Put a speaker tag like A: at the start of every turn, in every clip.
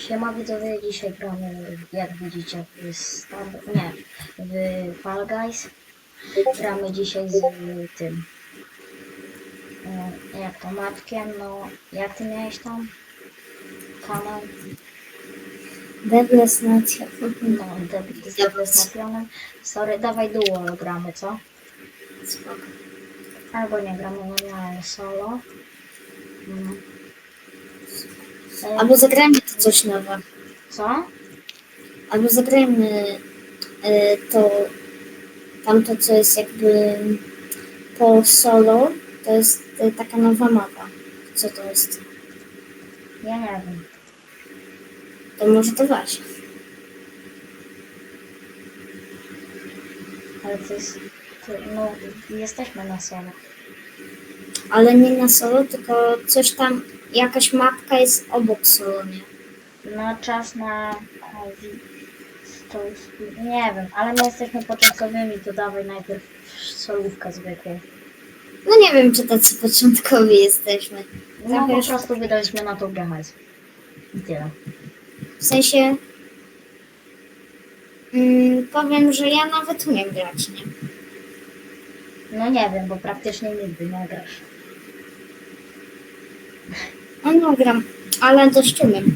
A: Siema widzowie, dzisiaj gramy, jak widzicie, w Star... nie, w Fall Guys. Gramy dzisiaj z tym, e, jak to, Matkiem, no, jak ty miałeś tam kanał? No, Debit z Debles Napionem. Sorry, dawaj duo gramy, co?
B: Spoko.
A: Albo nie gramy normalnie solo. Mm. E,
B: Albo zagrajmy to coś nowe.
A: Co?
B: Albo zagrajmy y, to tamto, co jest jakby po solo. To jest y, taka nowa mapa. Co to jest?
A: Ja nie wiem.
B: To może to właśnie.
A: Ale to jest, to, no, jesteśmy na solo.
B: Ale nie na solo, tylko coś tam, jakaś mapka jest obok solo, nie?
A: No czas na... To nie wiem, ale my jesteśmy początkowymi, to dawaj najpierw solówkę zwykłą.
B: No nie wiem, czy tacy początkowi jesteśmy.
A: No po prostu wydaliśmy na to hajs. I tyle.
B: W sensie mm, powiem, że ja nawet umiem grać, nie?
A: No nie wiem, bo praktycznie nigdy nie grasz.
B: No nie gram, ale dość umiem.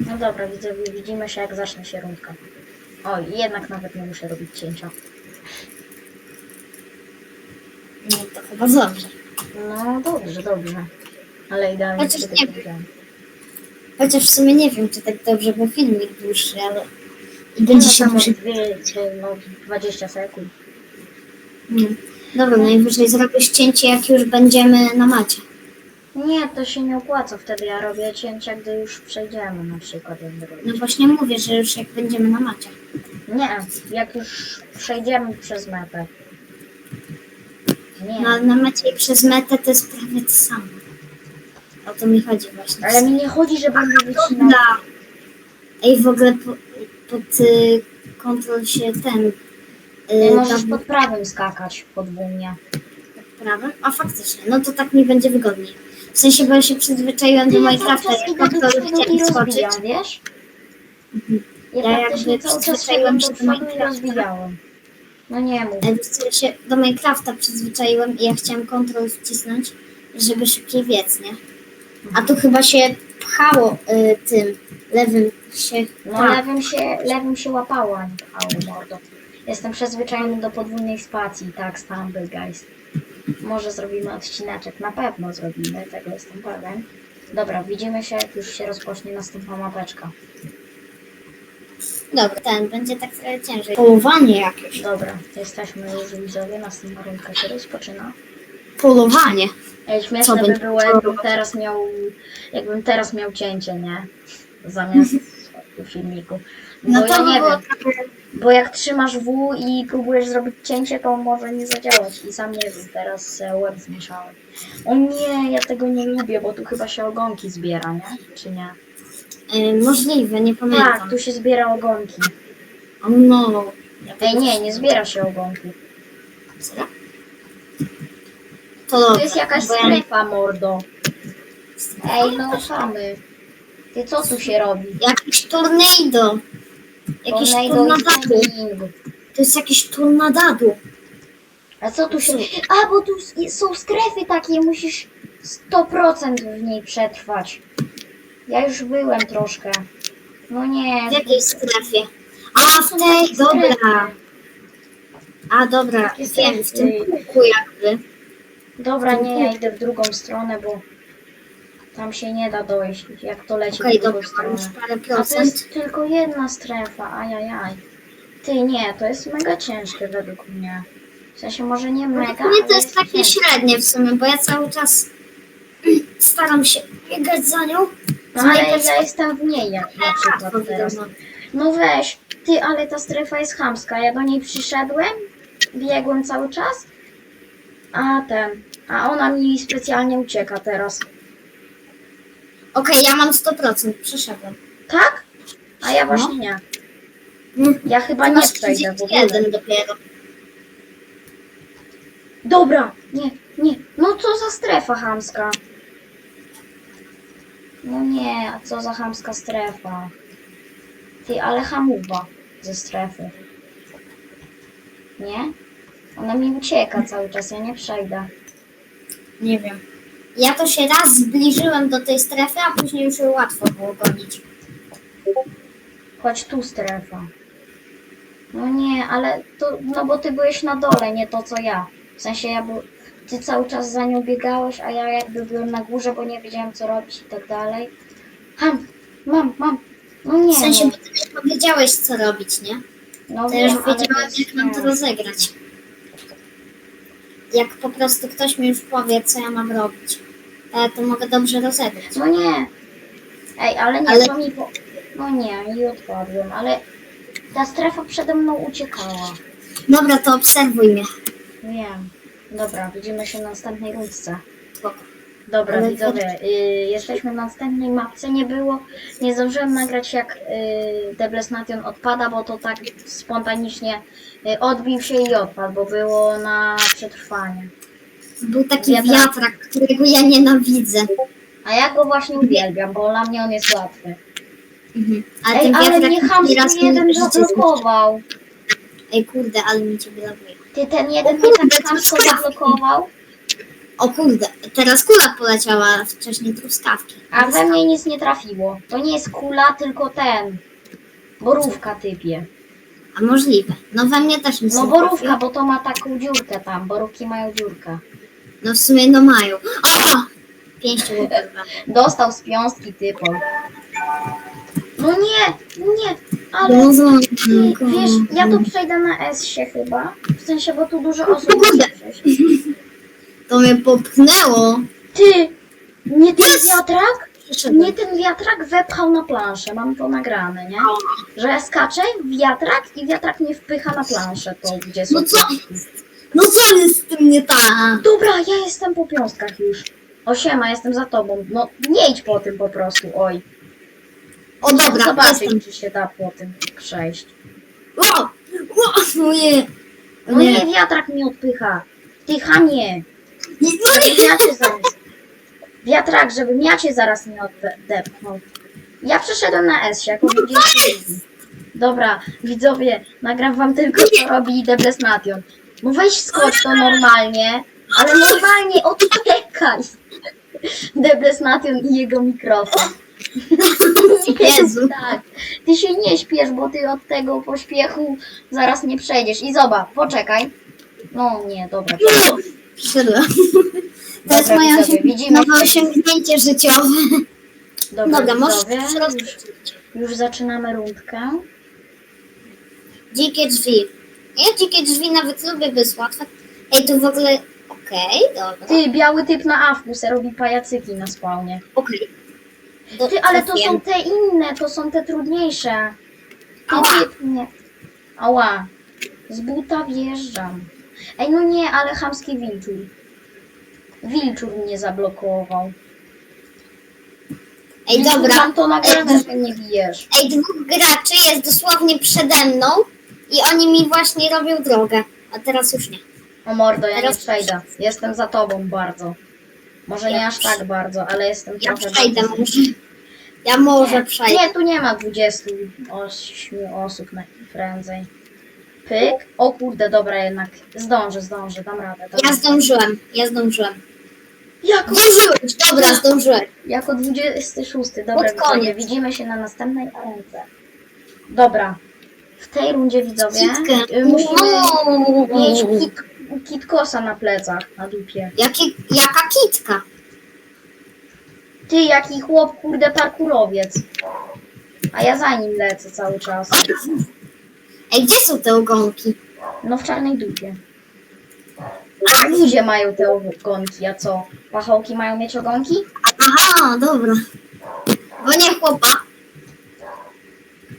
A: No dobra, widzę, widzimy się jak zacznie się rundka. Oj, jednak nawet nie muszę robić cięcia.
B: No to chyba dobrze.
A: No dobrze, dobrze. Ale idealnie
B: Chociaż
A: sobie
B: nie
A: tak powiedziałem.
B: Chociaż w sumie nie wiem, czy tak dobrze, bo filmik dłuższy, ale i będzie
A: no,
B: się
A: tam
B: dłużej.
A: dwie, no 20 sekund.
B: Nie. Dobra, najwyżej zrobisz cięcie, jak już będziemy na macie.
A: Nie, to się nie opłaca. Wtedy ja robię cięcia, gdy już przejdziemy na przykład. Robić.
B: No właśnie mówię, że już jak będziemy na macie.
A: Nie, jak już przejdziemy przez metę. Nie,
B: Na, na macie i przez metę to jest prawie to samo. O to mi chodzi właśnie.
A: ale mi nie chodzi, że będę wycinał.
B: Dobra. Ej, w ogóle po, pod y, kontrol się ten...
A: Nie
B: Y,
A: możesz
B: tam-
A: pod prawym skakać podwójnie.
B: prawym? A faktycznie, no to tak mi będzie wygodniej. W sensie, bo ja się przyzwyczaiłam do Minecrafta,
A: przodu i
B: chciałem skoczyć.
A: wiesz?
B: Mhm.
A: Ja,
B: jakby przyzwyczaiłam się do Minecrafta.
A: rozbijałem. No nie mów.
B: E, W sensie, do Minecrafta przyzwyczaiłem i ja chciałam kontrol wcisnąć, żeby szybciej biec, nie? A tu chyba się pchało y, tym lewym się...
A: No
B: tak.
A: lewym się, lewym się łapało, a nie pchało mordo. Jestem przyzwyczajony do podwójnej spacji, tak, Stumble Guys. Może zrobimy odcineczek, na pewno zrobimy, tego jestem pewien. Dobra, widzimy się, jak już się rozpocznie następna mapeczka.
B: Dobra, ten będzie tak trochę ciężej. Polowanie jakieś.
A: Dobra, jesteśmy już widzowie, następna rundka się rozpoczyna.
B: Polowanie.
A: Ej, śmieszne by
B: będzie
A: było, jakbym teraz miał, jakbym teraz miał cięcie, nie? Zamiast filmiku. Bo
B: No
A: ja
B: to by
A: nie
B: było
A: wiem,
B: trochę...
A: bo jak trzymasz W i próbujesz zrobić cięcie, to może nie zadziałać. I sam nie wiem, teraz e, łeb zmieszałem. O nie, ja tego nie lubię, bo tu chyba się ogonki zbiera, nie? Czy nie?
B: Y, możliwe, nie pamiętam.
A: Tak, tu się zbiera ogonki.
B: O, no.
A: Ej, nie, nie zbiera się ogonki.
B: To dobra.
A: To jest jakaś
B: bo ja
A: strefa, mordo. Ej, no szamy. Ty co tu się robi?
B: Jakiś tornado. Jakiś tornadadu. To jest jakiś tornadadu.
A: A co tu się... A, bo tu są strefy takie, musisz 100% w niej przetrwać. Ja już byłem troszkę. No nie.
B: W jakiej strefie? A, w tej, dobra. A, dobra, wiem, w tym kółku jakby.
A: Dobra, nie, ja idę w drugą stronę, bo tam się nie da dojść, jak to leci
B: Okej,
A: w drugą
B: dobra, mam już
A: stronę.
B: parę
A: A to
B: procent.
A: jest tylko jedna strefa, ajajaj. Ty nie, to jest mega ciężkie według mnie. W sensie może nie mega,
B: Dla mnie
A: ale
B: to jest takie
A: ciężkie.
B: średnie w sumie, bo ja cały czas staram się biegać za nią.
A: No ale ja jestem w niej jak na przykład teraz.
B: no.
A: No weź, ty, ale ta strefa jest chamska. Ja do niej przyszedłem, biegłem cały czas, a ten, a ona mi specjalnie ucieka teraz.
B: Okej, ja mam 100%, przeszedłem.
A: Tak? A ja właśnie nie.
B: Mm.
A: Ja chyba nie
B: masz
A: przejdę w ogóle.
B: 31 dopiero.
A: Dobra, nie, nie. No co za strefa chamska? No nie, a co za chamska strefa? Ty, ale hamuwa ze strefy. Nie? Ona mi ucieka cały czas, ja nie przejdę.
B: Nie wiem. Ja to się raz zbliżyłem do tej strefy, a później już ją łatwo było gonić.
A: Chodź tu strefa. No nie, ale to, no bo ty byłeś na dole, nie to co ja. W sensie ja był, ty cały czas za nią biegałeś, a ja jakby byłem na górze, bo nie wiedziałem co robić i tak dalej. Ham, mam, mam. No nie,
B: W sensie,
A: no,
B: bo ty nie powiedziałeś, co robić, nie?
A: no
B: To ja już
A: wiem,
B: wiedziałam,
A: jest
B: jak mam to rozegrać. Jak po prostu ktoś mi już powie, co ja mam robić, to ja to mogę dobrze rozegrać.
A: No nie. Ej, ale nie,
B: Ale-
A: to mi po... No nie, i odpadłem, ale ta strefa przede mną uciekała.
B: Dobra, to obserwuj mnie.
A: Wiem. Dobra, widzimy się na następnej rundce.
B: Spoko.
A: Dobra,
B: Ale
A: widzowie, y, jesteśmy na następnej mapce. Nie było, nie zdążyłem nagrać jak y, Debles Nation odpada, bo to tak spontanicznie y, odbił się i odpadł, bo było na przetrwanie.
B: Był taki
A: Wiatrak.
B: wiatrak, którego ja nienawidzę.
A: A ja go właśnie uwielbiam, bo dla mnie on jest łatwy.
B: Mhm. A
A: Ej,
B: ten
A: ale
B: wiatrak
A: mnie
B: raz
A: jeden
B: życie zniszczył.
A: zablokował.
B: Ej, kurde, ale mi cię wyloguje.
A: Ty ten jeden
B: O
A: mnie
B: kurde,
A: tak
B: truskawki.
A: zablokował,
B: O kurde, teraz kula poleciała, a wcześniej truskawki.
A: a we mnie nic nie trafiło. To nie jest kula, tylko ten. Borówka typie.
B: A możliwe. No we mnie też nic
A: No
B: nie
A: borówka,
B: trafiło.
A: bo to ma taką dziurkę tam. Borówki mają dziurkę.
B: No w sumie no mają. O! Pięścią.
A: Dostał z piąstki typą. No nie, nie, ale
B: No, no,
A: ty, wiesz, ja to przejdę na S się chyba. W sensie, bo tu dużo osób
B: kurde.
A: przejść.
B: To mnie popchnęło.
A: Ty, nie ten
B: Jest!
A: wiatrak? Mnie ten wiatrak wepchał na planszę, mam to nagrane, nie? Że ja skaczę w wiatrak i wiatrak mnie wpycha na planszę, to gdzie są
B: No co? No co jest z tym nie tak?
A: Dobra, ja jestem po piąstkach już. Osiema, jestem za tobą. No nie idź po tym po prostu, oj.
B: O dobra,
A: Zobaczyć,
B: jestem.
A: czy się da po tym przejść.
B: O! O! No nie.
A: No nie, wiatrak mnie odpycha. Ty chamie,
B: Nie, no nie.
A: żebym ja cię zaraz... Wiatrak, żebym ja cię zaraz nie odepchnął. Ja przeszedłem na S, jako 20 Dobra, widzowie, nagram wam tylko, co robi Debles Nation. No weź skocz to normalnie, ale normalnie odczekaj. Debles Nation i jego mikrofon.
B: Jezu.
A: Tak, ty się nie śpiesz, bo ty od tego pośpiechu zaraz nie przejdziesz. I zobacz, poczekaj. No nie, dobra.
B: Przyszedłem. To jest
A: Dobra,
B: moje
A: widzowie,
B: osią-
A: widzimy
B: nowe osiągnięcie życiowe.
A: Dobra,
B: Dobra, możesz
A: widzowie,
B: już
A: już,
B: rozpocząć.
A: już zaczynamy rundkę.
B: Dzikie drzwi. Ja dzikie drzwi nawet lubię, jest łatwe. Ej, tu w ogóle... Okej, dobra.
A: Ty, biały typ na awku robi pajacyki na spawnie.
B: Okej. Do-
A: Ty, ale to
B: trafiłem.
A: są te inne, to są te trudniejsze.
B: Ała.
A: typ, nie. Ała. Z buta wjeżdżam. Ej, no nie, ale chamski wilczur. Wilczur mnie zablokował.
B: Ej, dobra.
A: Mam to
B: Ej,
A: że mnie bijesz.
B: Ej, dwóch graczy jest dosłownie przede mną i oni mi właśnie robią drogę. A teraz już nie.
A: O mordo, ja nie
B: Teraz-
A: przejdę. Jestem za tobą bardzo. Może nie
B: Ja
A: aż
B: przy-
A: tak bardzo, ale jestem
B: Ja
A: trochę
B: przejdę może. Ja może
A: Nie,
B: przejdę.
A: nie, tu nie ma 28 osób najprędzej. Pyk. O kurde, dobra jednak. Zdążę, zdążę, dam radę. Dam
B: Ja
A: radę.
B: zdążyłem, ja zdążyłem.
A: Jako,
B: Zdążyłeś, dobra, zdążyłem.
A: jako 26. Dobra,
B: Pod
A: widzowie,
B: koniec.
A: widzimy się na następnej arence. Dobra. W tej rundzie widzowie
B: Kitkę.
A: y, musimy mieć kit, kitkosa na plecach, na dupie.
B: Jaki, jaka kitka?
A: Ty, jaki chłop, kurde, parkurowiec. A ja za nim lecę cały czas.
B: Ej, gdzie są te ogonki?
A: No w czarnej dupie. A ludzie mają te ogonki, a co? Pachołki mają mieć ogonki?
B: Aha, dobra. Bo nie chłopa.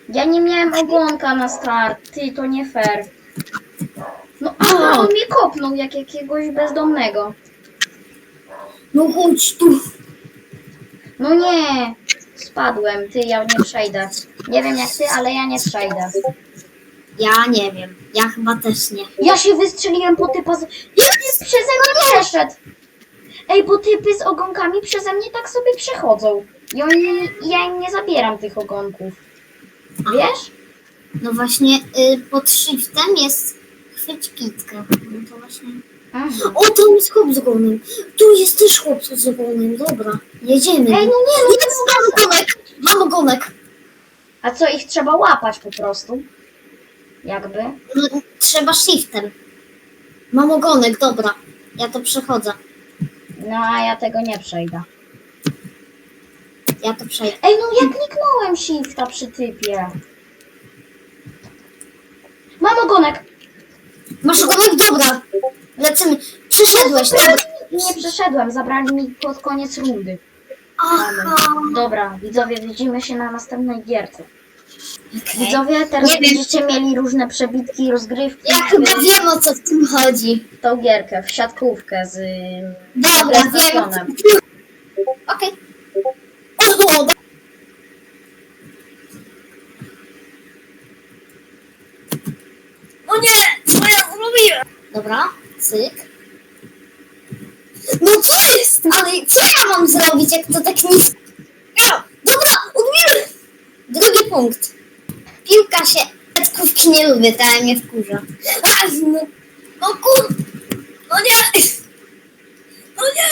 A: Ja nie miałem ogonka na start. Ty, to nie fair. No, a on mnie kopnął jak jakiegoś bezdomnego.
B: No chodź tu.
A: No nie. Spadłem, ty, ja nie przejdę. Nie wiem jak ty, ale ja nie przejdę.
B: Ja nie wiem. Ja chyba też nie.
A: Ja się wystrzeliłem po typa z... Jak ty przeze mnie przeszedł? Ej, bo typy z ogonkami przeze mnie tak sobie przechodzą. I oni, ja im nie zabieram tych ogonków. Wiesz?
B: No właśnie y, pod shiftem jest chwyć kitkę. No to właśnie...
A: Mhm.
B: O, tam jest chłop z ogonem. Tu jest też chłop z ogonem. Dobra, jedziemy.
A: Ej, no nie, no
B: Jest, mam ogonek! Mam ogonek!
A: A co, ich trzeba łapać po prostu? Jakby?
B: No, trzeba shiftem. Mam ogonek, dobra. Ja to przechodzę.
A: No, a ja tego nie przejdę.
B: Ja to przejdę.
A: Ej, no ja kliknąłem shifta przy typie. Mam ogonek!
B: Masz ogonek? Dobra. Lecimy. Przyszedłeś, dobra.
A: Nie przeszedłem, zabrali mi pod koniec rundy.
B: Aha.
A: Dobra, widzowie, widzimy się na następnej gierce. Widzowie, teraz
B: Nie wiem.
A: będziecie mieli różne przebitki i rozgrywki
B: Ja chyba wiem o co w tym chodzi.
A: tą gierkę, w siatkówkę z...
B: Dobra, wiem.
A: PlayStationem.
B: Okej. O, O nie! Co ja zrobiłem? Dobra, cyk. No co jest? Ale co ja mam zrobić, jak to tak nisko? Ja, dobra, odbiłem! Drugi punkt. Piłka się... Petkówki nie lubię, ale mnie wkurza. Ach, no, no kur... No nie! No nie!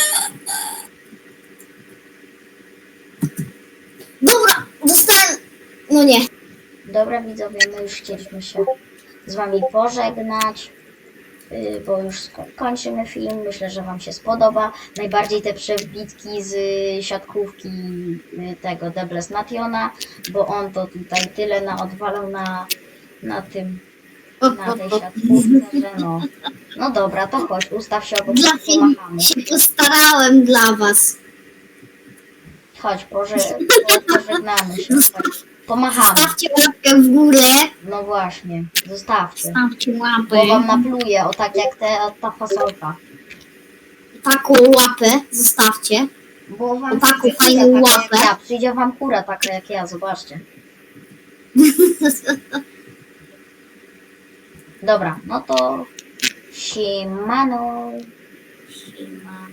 B: Dobra, dostałem... No nie.
A: Dobra, widzowie, my już chcieliśmy się z wami pożegnać, yy, bo już kończymy film. Myślę, że wam się spodoba. Najbardziej te przebitki z y, siatkówki y, tego Debles Nationa, bo on to tutaj tyle na odwalał na, na tym, na tej siatkówce, że no. No dobra, to chodź, ustaw się obok
B: Dla filmu się postarałem dla was.
A: Chodź, poże, po, pożegnamy się. Pomachamy.
B: Stawcie łapkę w górę.
A: No właśnie, zostawcie.
B: Stawcie
A: Bo wam napluje, o tak jak te, ta fasolka.
B: Taką łapę zostawcie.
A: Bo wam
B: O taką
A: przyjdzie
B: fajną
A: kura taka
B: łapę.
A: jak ja. Przyjdzie wam kura taka jak ja, zobaczcie. Dobra, no to siemano.
B: Siema.